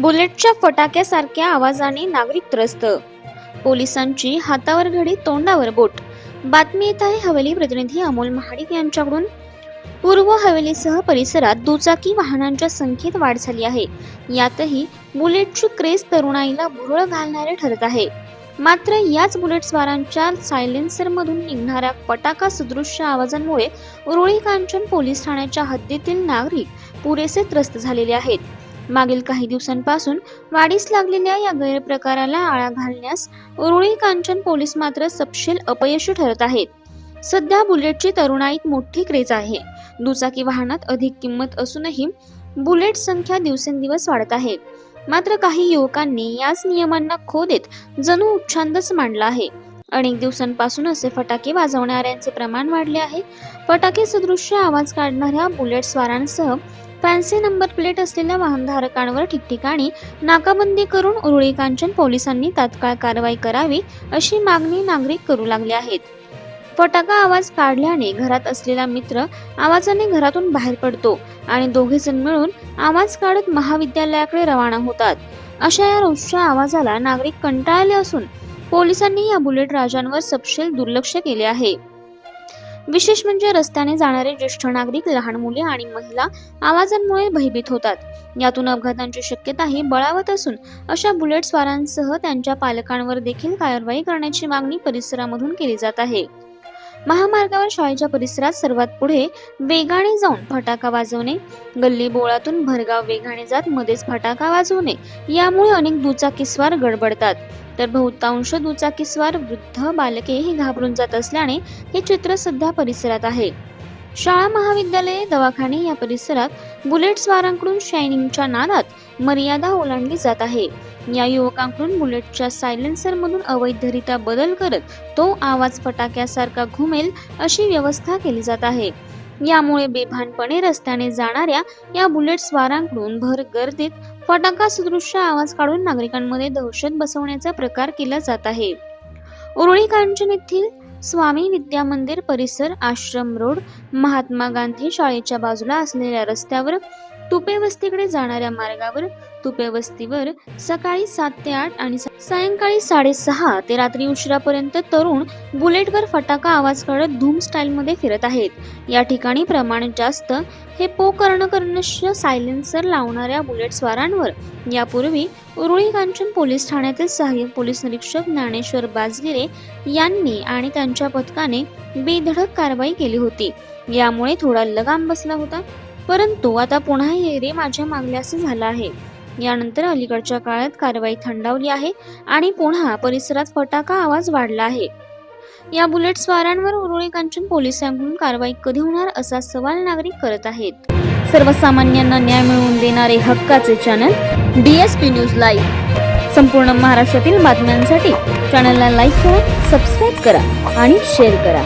बुलेटच्या फटाक्यासारख्या आवाजाने नागरिक त्रस्त. पोलिसांची हातावर घडी तोंडावर बोट. बातमी येत आहे हवेली प्रतिनिधी अमोल महाडिक यांच्याकडून. पूर्व हवेलीसह परिसरात दुचाकी वाहनांच्या संख्येत वाढ झाली आहे. यातही बुलेटची क्रेज तरुणाईला भुरळ घालणारे ठरत आहे. मात्र याच बुलेट स्वारांच्या सायलेन्सरमधून निघणाऱ्या फटाका सदृश्य आवाजांमुळे उरुळी कांचन पोलीस ठाण्याच्या हद्दीतील नागरिक पुरेसे त्रस्त झालेले आहेत. मागील काही दिवसांपासून वाढीस लागलेल्या या गैरप्रकाराला आळा घालण्यास उरुळी कांचन पोलीस मात्र सपशेल अपयशी ठरत आहेत. सध्या बुलेटची तरुणाईत मोठी क्रेज आहे. दुचाकी वाहनात अधिक किंमत असूनही बुलेट संख्या दिवसेंदिवस वाढत आहे. मात्र काही युवकांनी याच नियमांना खो देत जणू उच्छांदच मांडला आहे. अनेक दिवसांपासून असे फटाके वाजवणाऱ्यांचे प्रमाण वाढले आहे. फटाके सदृश्य आवाज काढणाऱ्या बुलेट स्वारांसह फॅन्सी नंबर प्लेट असलेल्या वाहनधारकांवर ठिकठिकाणी नाकाबंदी करून उरुळी कांचन पोलिसांनी तात्काळ कारवाई करावी अशी मागणी नागरिक करू लागले आहेत. फटाका आवाज काढल्याने घरात असलेला मित्र आवाजाने घरातून बाहेर पडतो आणि दोघे जण मिळून आवाज काढत महाविद्यालयाकडे रवाना होतात. अशा या रोजच्या आवाजाला नागरिक कंटाळले असून पोलिसांनी या बुलेट राजांवर सपशेल दुर्लक्ष केले आहे. विशेष म्हणजे रस्त्याने जाणारे ज्येष्ठ नागरिक लहान मुले आणि महिला आवाजांमुळे भयभीत होतात. यातून अपघातांची शक्यताही बळावत असून अशा बुलेट स्वारांसह त्यांच्या पालकांवर देखील कारवाई करण्याची मागणी परिसरामधून केली जात आहे. महामार्गावर शाळेच्या परिसरात सर्वात पुढे वेगाने जाऊन फटाका वाजवणे गल्ली बोळातून भरगाव वेगाने जात मध्येच फटाका वाजवणे यामुळे अनेक दुचाकीस्वार गडबडतात. तर बहुतांश दुचाकीस्वार वृद्ध बालके ही घाबरून जात असल्याने हे चित्र सध्या परिसरात आहे. शाळा महाविद्यालये दवाखाने या परिसरात बुलेट स्वारांकडून शायनिंगच्या नादात मर्यादा ओलांडली जात आहे. या युवकांकडून बुलेटच्या सायलेन्सरमधून अवैधरित्या बदल करत तो आवाज फटाक्यासारखा घुमेल अशी व्यवस्था केली जात आहे. यामुळे बेभानपणे रस्त्याने जाणाऱ्या या बुलेट स्वारांकडून भर गर्दीत फटाका सदृश्य आवाज काढून नागरिकांमध्ये दहशत बसवण्याचा प्रकार केला जात आहे. उरुळी कांचन येथील स्वामी विद्या मंदिर परिसर आश्रम रोड महात्मा गांधी शाळेच्या बाजूला असलेल्या रस्त्यावर तुपे वस्तीकडे जाणाऱ्या मार्गावर तुपे वस्तीवर सकाळी सात ते आठ आणि सायंकाळी साडेसहा ते रात्री उशिरापर्यंत तरुण बुलेटवर फटाका आवाज काढत धूम स्टाईलमध्ये फिरत आहेत. या ठिकाणी प्रमाण जास्त हे पो कर्णकर्णश सायलेन्सर लावणाऱ्या बुलेट स्वारांवर. यापूर्वी उरुळी कांचन पोलीस ठाण्यातील सहाय्यक पोलीस निरीक्षक ज्ञानेश्वर बाजगिरे यांनी आणि त्यांच्या पथकाने बेधडक कारवाई केली होती. यामुळे थोडा लगाम बसला होता. परंतु आता पुन्हा येरे माझ्या मागल्यास झालं आहे. यानंतर अलीकडच्या काळात कारवाई थंडावली आहे आणि पुन्हा परिसरात फटाका आवाज वाढला आहे. या बुलेट स्वारांवर उरुळी कांचन पोलिसांकडून कारवाई कधी होणार असा सवाल नागरिक करत आहेत. सर्वसामान्यांना न्याय मिळवून देणारे हक्काचे चॅनल डीएसपी न्यूज लाईव्ह. संपूर्ण महाराष्ट्रातील बातम्यांसाठी चॅनलला लाईक करा सबस्क्राईब करा आणि शेअर करा.